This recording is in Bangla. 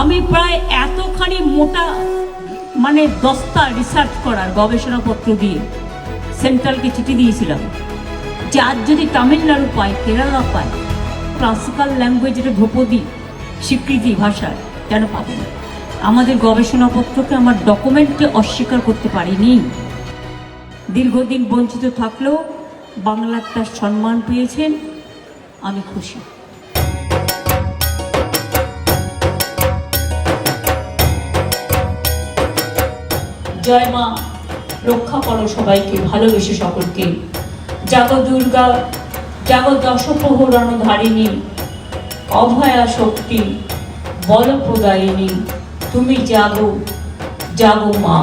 আমি প্রায় এতখানি মোটা মানে দস্তা রিসার্চ করার গবেষণাপত্র দিয়ে সেন্ট্রালকে চিঠি দিয়েছিলাম যে আজ যদি তামিলনাড়ু পায়, কেরালা পায় ক্লাসিক্যাল ল্যাঙ্গুয়েজের ধ্রুপদী স্বীকৃতি ভাষায় কেন পাবে না? আমাদের গবেষণাপত্রকে, আমার ডকুমেন্টকে অস্বীকার করতে পারিনি। দীর্ঘদিন বঞ্চিত থাকলেও বাংলা তার সম্মান পেয়েছেন, আমি খুশি। জয় মা, রক্ষা করো সবাইকে, ভালোবেসে সকলকে। জাগ দুর্গা, জাগ দশপ্রহরণ ধারিণী অভয়া শক্তি বল প্রদায়িনী তুমি জাগো জাগো মা।